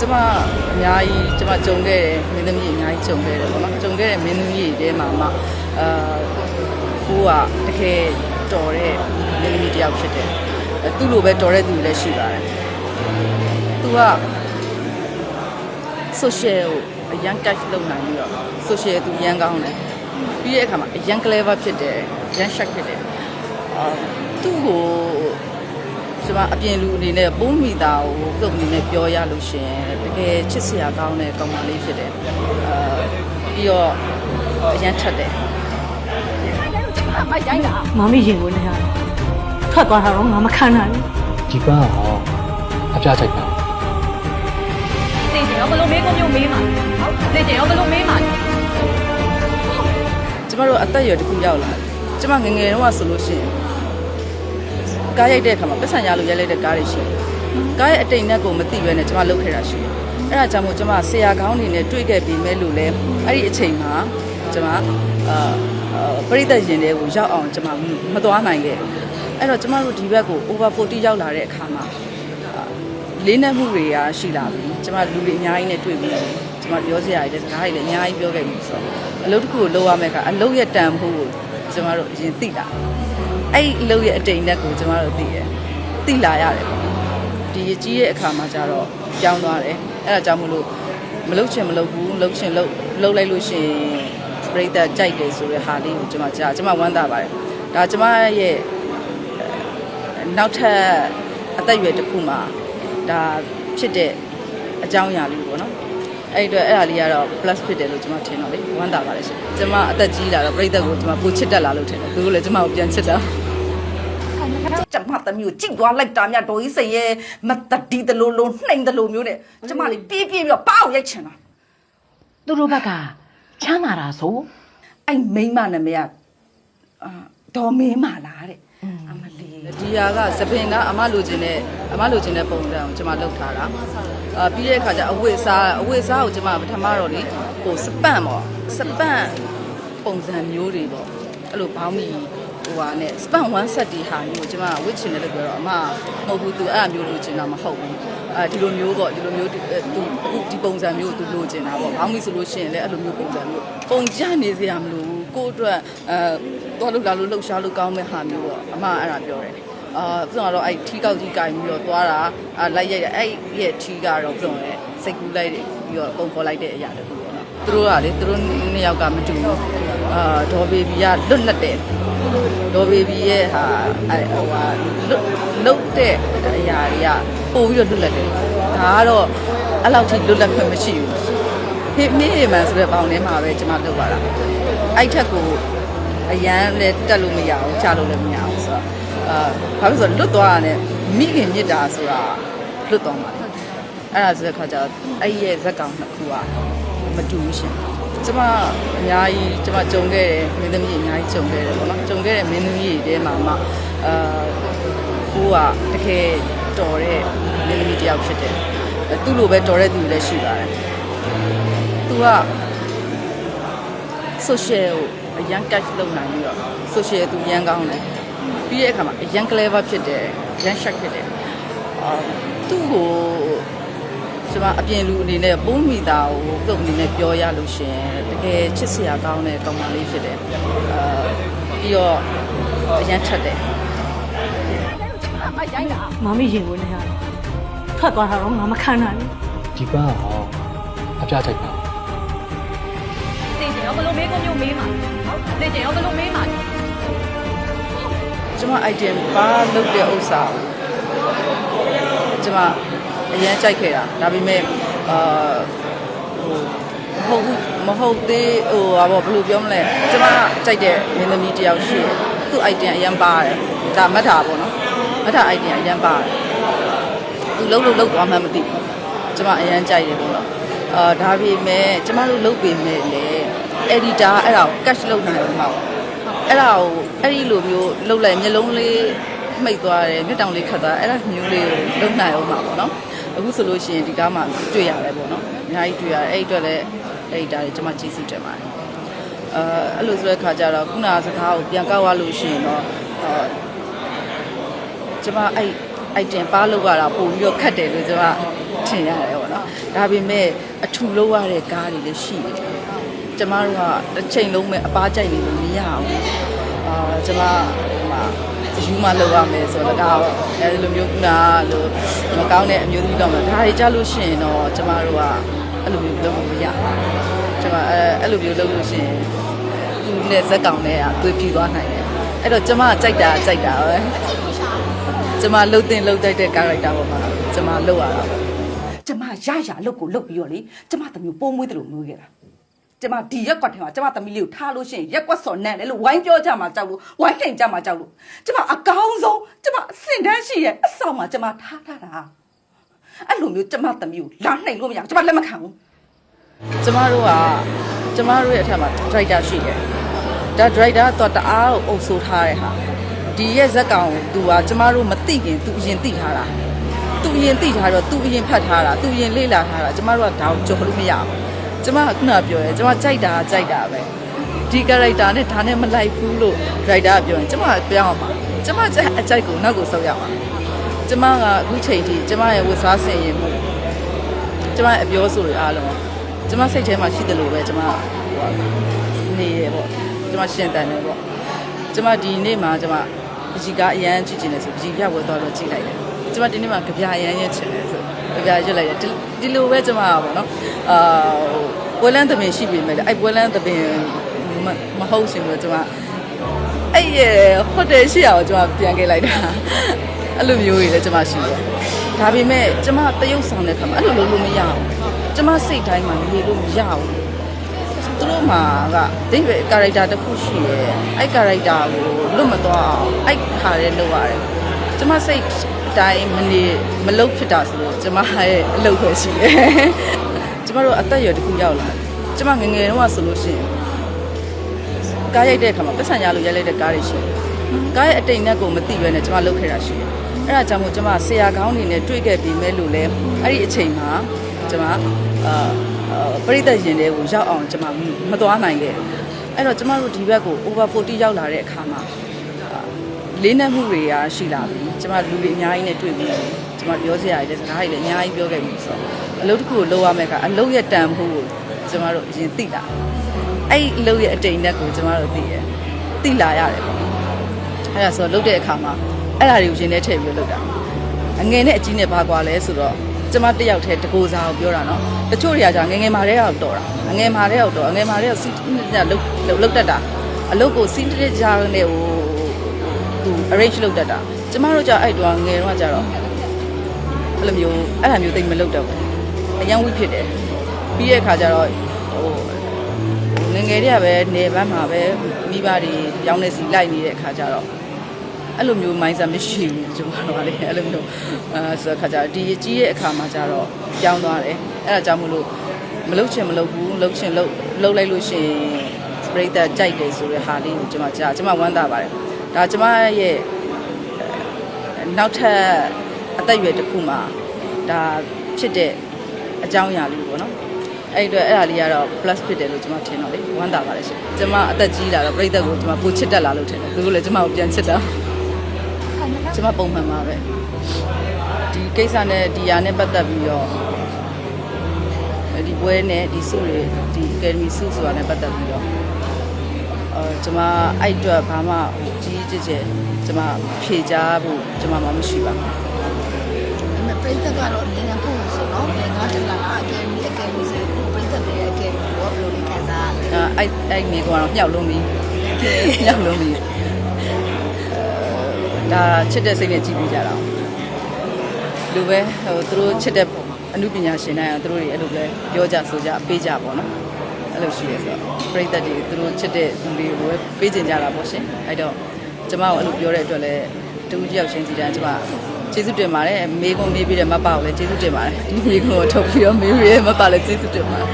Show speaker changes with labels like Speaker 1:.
Speaker 1: ကျမအများကြီးကျမကြုံခဲ့တယ်မင်းသမီးအများကြီးကြုံခဲ့တယ်ပေါ့နော်ကြုံခဲ့တဲ့မင်းသမီးတွေထဲမှာမှအာကိုကတကယ်တော်တဲ့မင်းသမီးတစ်ယောက်ဖြစ်တယ်အဲသူ့လိုပဲတော်တဲ့သူတွေလည်းရှိပါတယ်သူက social ကိုအရန် catch လုပ်နိုင်ပြီးတော့ social သူရန်ကောင်းတယ်ပြီးတဲ့အခါမှာအရန် clever ဖြစ်တယ်ရန် sharp ဖြစ်တယ်အာသူ့ကို ကျမအပြင်လူအနေနဲ့ပုံးမိတာကိုသူ့အနေနဲ့ပြောရလို့ရှရင်တကယ်ချစ်စရာကောင်းတဲ့ကောင်မလေးဖြစ်တယ်အာပြီးတော့အရန်ထက်တယ်
Speaker 2: မမရင်ကိုနေရတယ်ထွက်သွားတာတော့ငါမခံနိုင်ဘူး
Speaker 3: ဒီပန်းအောင်အပြချိုက်ပါ
Speaker 4: သိချင်ရောဘလို့မေးခွန်းမျိုးမေးမှာဟုတ်သိချင်ရောဘလို့မေးမှာ
Speaker 1: ကျမတို့အသက်အရွယ်တစ်ခုရောက်လာတယ်ကျမငယ်ငယ်တုန်းကဆိုလို့ရှိရင် ကားရိုက်တဲ့အခါမှာပတ်စံရလို့ရိုက်လိုက်တဲ့ကားတွေရှိတယ်ကားရဲ့အတိတ်နဲ့ကိုမသိဘဲနဲ့ကျမလုပ်ခဲ့တာရှိတယ်အဲ့ဒါကြောင့်မို့ကျမဆရာကောင်းနေနဲ့တွေ့ခဲ့ပြီးမဲ့လို့လဲအဲ့ဒီအချိန်မှာကျမအာအာပရိသတ်ရင်တွေကိုရောက်အောင်ကျမမသွားနိုင်ခဲ့ဘူးအဲ့တော့ကျမတို့ဒီဘက်ကို over 40ရောက်လာတဲ့အခါမှာအာလေးနက်မှုတွေကရှိလာပြီကျမလူတွေအများကြီးနဲ့တွေ့ပြီးကျမပြောစရာတွေလည်းစကားတွေလည်းအများကြီးပြောခဲ့ပြီဆိုတော့အလုပ်တစ်ခုကိုလုပ်ရမယ့်ကအလုပ်ရဲ့တန်ဖိုးကိုကျမတို့အရင်သိလာ အဲ့ဒီအလုပ်ရဲ့အတိမ်နဲ့ကိုကျမတို့သိတယ်သိလာရတယ်ပေါ့ဒီရကြီးရဲ့အခါမှာကျတော့ပြောင်းသွားတယ်အဲ့ဒါကြောင့်မလို့မလုပ်ချင်မလုပ်ဘူးလုပ်ချင်လုပ်လုပ်လိုက်လို့ရှိရင်ပြိတ္တကြိုက်တယ်ဆိုတဲ့ဟာလေးကိုကျမကြားကျမဝမ်းသာပါတယ်ဒါကျမရဲ့နောက်ထပ်အသက်အရွယ်တစ်ခုမှာဒါဖြစ်တဲ့အကြောင်းအရာလေးပေါ့နော်အဲ့ဒီအတွက်အဲ့ဒါလေးကတော့ plus ဖြစ်တယ်လို့ကျွန်မထင်တော့လေဝမ်းသာပါတယ်ရှင်ကျွန်မအသက်ကြီးလာတော့ပြိတ္တကိုကျွန်မပိုချစ်တက်လာလို့ထင်တယ်သူတို့လည်းကျွန်မကိုပြန်ချစ်တာ
Speaker 5: ကျမသမီးကိုကြိတ်သွားလိုက်တာမြတ်တော်ကြီးစိန်ရဲ့မတတိတလို့လို့နှိမ်တလို့မျိုးနဲ့ကျမလေးပြေးပြေးပြီးတော့ပေါက်ရိုက်ချင်တာ
Speaker 2: သူတို့ဘက်ကချမ်းသာတာဆို
Speaker 5: အဲ့မိန်းမနာမည်ကအာဒေါ်မင်းမာလားတဲ့အမလီ
Speaker 1: ဒီဟာကသပင်ကအမလိုချင်တဲ့အမလိုချင်တဲ့ပုံစံကိုကျွန်မလုပ်ထားတာအာပြီးတဲ့အခါကျအဝတ်အစားအဝတ်အစားကိုကျွန်မပထမတော့လေဟိုစပန့်ပေါ့စပန့်ပုံစံမျိုးတွေပေါ့အဲ့လိုဘောင်းမီ ဟိုဟာနဲ့စပန့်1 set ဒီဟာမျိုးကိုကျွန်မဝတ်ချင်တယ်လို့ပြောတော့အမမဟုတ်ဘူးသူအဲ့အမျိုးလိုချင်တာမဟုတ်ဘူးအဲဒီလိုမျိုးပေါ့ဒီလိုမျိုးသူဒီပုံစံမျိုးကိုသူလိုချင်တာပေါ့ဘောင်းမီဆိုလို့ရှိရင်လည်းအဲ့လိုမျိုးပုံစံမျိုးပုံကြနေစရာမလိုဘူးကိုယ့်အတွက်အဲသွားလို့လာလို့လှုပ်ရှားလို့ကောင်းမဲ့ဟာမျိုးပေါ့အမအဲ့ဒါပြောတယ်အာပြန်တော့အဲ့ထီကောက်ကြီးကင်ပြီးတော့သွားတာအာလိုက်ရိုက်အဲ့ရဲ့ထီကတော့ပြန်ရဲစိတ်ကူးလိုက်ပြီးတော့ပုံပေါ်လိုက်တဲ့အရာတခုပေါ့နော်သူတို့ကလေသူတို့နှစ်ယောက်ကမတူဘူးအာဒေါ်ဘေဘီကလွတ်လပ်တယ် ဒေါ်ဘေဘီရဲ့ဟာအဲ့ဟိုဟာလွတ်လွတ်တဲ့အရာတွေကပို့ပြီးတော့လွတ်လပ်တယ်ဒါကတော့အဲ့လောက်ထိလွတ်လပ်ခွင့်မရှိဘူးဟိမေးမှန်ဆိုတဲ့ပေါင်ထဲမှာပဲကျွန်မလုပ်လာတာအဲ့ထက်ကိုအရန်လည်းတက်လို့မရအောင်ချလို့လည်းမရအောင်ဆိုတော့အာဘာလို့လဲဆိုတော့လွတ်သွားတာ ਨੇ မိခင်မြစ်တာဆိုတာလွတ်သွားမှာလေအဲ့ဒါဆိုတဲ့ခါကျတော့အဲ့ဒီရဲ့ဇက်ကောင်နှစ်ခုကမတူဘူးရှင် ကျမအများကြီးကျမကြုံခဲ့တယ်မင်းသမီးအများကြီးကြုံခဲ့တယ်ပေါ့နော်ကြုံခဲ့တဲ့မင်းသမီးတွေထဲမှာမှအာကိုကတကယ်တော်တဲ့မင်းသမီးတစ်ယောက်ဖြစ်တယ်အဲသူ့လိုပဲတော်တဲ့သူတွေလည်းရှိပါတယ်သူက social ကိုအရန် catch လုပ်နိုင်ပြီးတော့ social သူရန်ကောင်းတယ်ပြီးတဲ့အခါမှာအရန် clever ဖြစ်တယ်ရန် sharp ဖြစ်တယ်အာသူ့ကို ကျွန်မအပြင်လူအနေနဲ့ပုံးမိတာကိုသူ့အနေနဲ့ပြောရလို့ရှရင်တကယ်ချစ်စရာကောင်းတဲ့ကောင်မလေးဖြစ်တယ်အာပြီးတော့အရန်ထက်တယ်
Speaker 2: မမရင်ကိုနေရတယ်ထွက်သွားတာတော့ငါမခံနိုင်ဘူး
Speaker 3: ဒီပန်းအောင်အပြချိုက်ပါ
Speaker 4: သိချင်ရောဘလို့မေးခွန်းမျိုးမေးမှာဟုတ်သိချင်ရောဘလို့မေးမှာ
Speaker 1: ကျွန်မ item ပါလုပ်တဲ့ဥစ္စာကိုကျွန်မ အရန်ကြိုက်ခဲ့တာဒါပေမဲ့အာဟိုမဟုတ်ဘူးမဟုတ်သေးဟိုဟာပေါ့ဘယ်လိုပြောမလဲကျွန်မကြိုက်တဲ့မင်းသမီးတစ်ယောက်ရှိတယ်သူ့ item အရန်ပါတယ်ဒါမတ်တာပေါ့နော်မတ်တာ item အရန်ပါတယ်သူလုံးလုံးလုံးသွားမှမသိဘူးကျွန်မအရန်ကြိုက်တယ်ပေါ့နော်အာဒါပေမဲ့ကျွန်မတို့လုပ်ပေမဲ့လေ editor အဲ့ဒါကို catch လုပ်နိုင်မှာမဟုတ်ဘူးအဲ့ဒါကိုအဲ့ဒီလိုမျိုးလှုပ်လိုက်မျက်လုံးလေးမှိတ်သွားတယ်မျက်တောင်လေးခတ်သွားတယ်အဲ့ဒါမျိုးလေးကိုလုံနိုင်အောင်ပါပေါ့နော် အခုဆိုလို့ရှိရင်ဒီကားမှာတွေ့ရတယ်ပေါ့နော်အများကြီးတွေ့ရတယ်အဲ့ဒီအတွက်လည်းအဲ့ဒီဒါတွေကျွန်မကျေးဇူးတင်ပါတယ်အဲအဲ့လိုဆိုတဲ့ခါကျတော့ခုနကစကားကိုပြန်ကောက်ရလို့ရှိရင်တော့အဲကျွန်မအဲ့ item ပါလို့ရတာပို့ပြီးတော့ခတ်တယ်လို့ကျွန်မထထင်ရတယ်ပေါ့နော်ဒါပေမဲ့အထူလို့ရတဲ့ကားတွေလည်းရှိတယ်ကျမတို့ကတစ်ချိန်လုံးပဲအပားကြိုက်နေလို့မရဘူးအာကျမ ဟိုမှာယူမလောက်ရမယ်ဆိုတော့ဒါတော့အဲဒီလိုမျိုးကလို့မကောင်းတဲ့အမျိုးသမီးတော့မှာဒါတွေကြားလို့ရှိရင်တော့ကျမတို့ကအဲ့လိုမျိုးလုပ်လို့မရဘူးကျမအဲအဲ့လိုမျိုးလုပ်လို့ရှိရင်သူနဲ့ဇက်ကောင်နဲ့ကသွေးပြူသွားနိုင်တယ်အဲ့တော့ကျမကကြိုက်တာကြိုက်တာပဲကျမလှုပ်တင်လှုပ်တိုက်တဲ့ character ပေါ်မှာကျမလှုပ်ရတာပဲ
Speaker 5: ကျမရရအလုပ်ကိုလုပ်ပြီးတော့လေကျမသမီးကိုပိုးမွေးတယ်လို့မျိုးခဲ့တာ ကျမဒီရက်ကွက်ထဲမှာကျမသမီးလေးကိုထားလို့ရှိရင်ရက်ကွက်စော်နန့်တယ်လို့ဝိုင်းပြောကြမှာကြောက်လို့ဝိုင်းထိန်ကြမှာကြောက်လို့ကျမအကောင်းဆုံးကျမအစင်တန်းရှိရဲ့အဆောင်မှာကျမထားထားတာအဲ့လိုမျိုးကျမသမီးကိုလာနှိမ်လို့မရဘူးကျမလက်မခံဘူး
Speaker 1: ကျမတို့ကကျမတို့ရဲ့အထက်မှာ driver ရှိတယ်ဒါ driver ကတော့တအားကိုအုပ်ဆိုးထားတဲ့ဟာဒီရဲ့ဇက်ကောင်ကို तू ကကျမတို့မသိခင် तू အရင်သိထားတာ तू အရင်သိထားတော့ तू အရင်ဖတ်ထားတာ तू အရင်လေ့လာထားတာကျမတို့ကဒါကိုကြော်လို့မရဘူး ကျမကခုနကပြောရဲကျမကြိုက်တာကကြိုက်တာပဲဒီ character နဲ့ဒါနဲ့မလိုက်ဘူးလို့ driver ကပြောရင်ကျမကပြောင်းအောင်ပါကျမကြိုက်အကြိုက်ကိုနောက်ကိုဆုပ်ရအောင်ကျမကအခုချိန်ထိကျမရဲ့ဝတ်စားဆင်ရင်မှုကျမရဲ့အပြောဆိုတွေအားလုံးကျမစိတ်ထဲမှာရှိတယ်လို့ပဲကျမဟိုနေရပေါ့ကျမရှင်းတန်တယ်ပေါ့ကျမဒီနေ့မှာကျမပကြီးကအရန်ကြည့်ကျင်တယ်ဆိုပကြီးပြဝဲသွားတော့ကြည့်လိုက်တယ် ကျမဒီနေ့မှာကြပြအရန်ရချင်တယ်ဆိုကြပြရွတ်လိုက်တယ်ဒီဒီလိုပဲကျမကပေါ့နော်အာဟိုပွဲလန်းသမင်ရှိပြီမဲ့အဲ့ပွဲလန်းသမင်မမဟုတ်ရှင်လို့ကျမအဲ့ရဟိုတယ်ရှိအောင်ကျမပြန်ခဲ့လိုက်တာအဲ့လိုမျိုးကြီးလည်းကျမရှိတယ်ဒါပေမဲ့ကျမတရုပ်ဆောင်တဲ့ခါမှာအဲ့လိုလုပ်လို့မရဘူးကျမစိတ်တိုင်းမှာနေလို့မရဘူးသူတို့မှာကဒိဗေ character တစ်ခုရှိရဲအဲ့ character ကိုလွတ်မသွားအောင်အဲ့ခါရဲလုပ်ရတယ် ကျမစိတ်အတိုင်းမနေမလုတ်ဖြစ်တာဆိုလို့ကျမရဲ့အလုပ်ပဲရှိတယ်ကျမတို့အသက်အရွယ်တစ်ခုရောက်လာတယ်ကျမငယ်ငယ်တုန်းကဆိုလို့ရှိရင်ကားရိုက်တဲ့အခါမှာပတ်စံရလို့ရိုက်လိုက်တဲ့ကားတွေရှိတယ်ကားရဲ့အတိတ်နဲ့ကိုမသိဘဲနဲ့ကျမလုတ်ခဲ့တာရှိတယ်အဲ့ဒါကြောင့်မို့ကျမဆရာကောင်းနေနဲ့တွေ့ခဲ့ပြီးမဲ့လို့လဲအဲ့ဒီအချိန်မှာကျမအာအာပရိသတ်ရင်တွေကိုရောက်အောင်ကျွန်မမသွားနိုင်ခဲ့ဘူးအဲ့တော့ကျွန်မတို့ဒီဘက်ကို over 40ရောက်လာတဲ့အခါမှာအာ လေးနက်မှုတွေကရှိလာပြီကျွန်မလူတွေအများကြီးနဲ့တွေ့ပြီးကျွန်မပြောစရာတွေလည်းစကားတွေလည်းအများကြီးပြောခဲ့ပြီဆိုတော့အလုပ်တစ်ခုကိုလုပ်ရမယ့်ကအလုပ်ရဲ့တန်ဖိုးကိုကျွန်မတို့အရင်သိလာအဲ့ဒီအလုပ်ရဲ့အတိမ်နဲ့ကိုကျွန်မတို့သိရသိလာရတယ်ပေါ့အဲ့ဒါဆိုတော့လုပ်တဲ့အခါမှာအဲ့ဒါတွေကိုရင်ထဲထည့်ပြီးလုပ်တာအငယ်နဲ့အကြီးနဲ့ဘာကွာလဲဆိုတော့ကျမတစ်ယောက်တည်းတကိုးစားကိုပြောတာနော်တချို့တွေကကြာငယ်ငယ်မာတဲ့အောင်တော်တာအငယ်မာတဲ့အောင်တော်အငယ်မာတဲ့အောင်စီးညလုတ်လုတ်တတ်တာအလုပ်ကိုစီးတစ်ကြာနဲ့ဟို သူ arrange လုပ်တတ်တာကျမတို့ကြာအဲ့တော့ငယ်တော့ကြာတော့အဲ့လိုမျိုးအဲ့လိုမျိုးတိတ်မလုပ်တော့ဘူးအရန်ဝိဖြစ်တယ်ပြီးရဲ့ခါကျတော့ဟိုငယ်ငယ်တည်းကပဲနေဘန်းမှာပဲမိဘတွေပြောင်းနေစီလိုက်နေတဲ့ခါကျတော့အဲ့လိုမျိုးမိုင်းစားမရှိဘူးကျွန်တော်တို့ကလေအဲ့လိုမျိုးအဲဆိုတော့ခါကြဒီကြီးရဲ့အခါမှာကျတော့ပြောင်းသွားတယ်အဲ့ဒါကြောင့်မလို့မလုတ်ချင်မလုတ်ဘူးလုတ်ချင်လုတ်လုတ်လိုက်လို့ရှိရင်ပြိတ္တကြိုက်တယ်ဆိုတဲ့ဟာလေးကိုကျွန်မကြားကျွန်မဝမ်းသာပါတယ် ဒါကျွန်မရဲ့နောက်ထပ်အသက်အရွယ်တစ်ခုမှာဒါဖြစ်တဲ့အကြောင်းအရာလေးပေါ့နော်အဲ့ဒီအတွက်အဲ့ဒါလေးကတော့ plus ဖြစ်တယ်လို့ကျွန်မထင်တော့လေဝမ်းသာပါတယ်ရှင်ကျွန်မအသက်ကြီးလာတော့ပြိတ္တကိုကျွန်မပိုချစ်တက်လာလို့ထင်တယ်သူတို့လည်းကျွန်မကိုပြန်ချစ်တာကျမပုံမှန်ပါပဲဒီကိစ္စနဲ့ဒီယာနဲ့ပတ်သက်ပြီးတော့ဒီပွဲနဲ့ဒီစုတွေဒီ Academy စုဆိုတာနဲ့ပတ်သက်ပြီးတော့ အဲကျမအဲ့အတွက်ဘာမှဟိုကြီးကြီးကျယ်ကျမဖြေချဖို့ကျမမှမရှိပါဘူး
Speaker 6: ဒါပေမဲ့ပြိသက်ကတော့နေနေဖို့ဆိုတော့ငါးတလားအကယ်မီအကယ်မီဆိုကိုပြိသက်ပဲအကယ်မီဘောဘယ်လိုလဲခံစားရလဲ
Speaker 1: အဲအဲ့အဲ့မိကတော့မြောက်လုံးပြီမြောက်လုံးပြီအဲဒါချစ်တဲ့စိတ်နဲ့ကြည့်ပြီးကြတာလူပဲဟိုသူတို့ချစ်တဲ့အမှုပညာရှင်တိုင်းကသူတို့တွေအဲ့လိုပဲပြောကြဆိုကြပေးကြပါတော့ အဲ့လိုရှိရဲဆိုတော့ပြိသက်တွေသူတို့ချစ်တဲ့လူတွေကိုပဲပေးကျင်ကြတာပေါ့ရှင်အဲ့တော့ကျမကိုအဲ့လိုပြောတဲ့အတွက်လည်းတူတယောက်ချင်းစီတန်းကျမကျေးဇူးတင်ပါတယ်မေးခွန်းမေးပြီးတဲ့မပကိုလည်းကျေးဇူးတင်ပါတယ်ဒီမေးခွန်းကိုထုတ်ပြီးတော့မေးပြီးတဲ့မပလည်းကျေးဇူးတင်ပါတယ်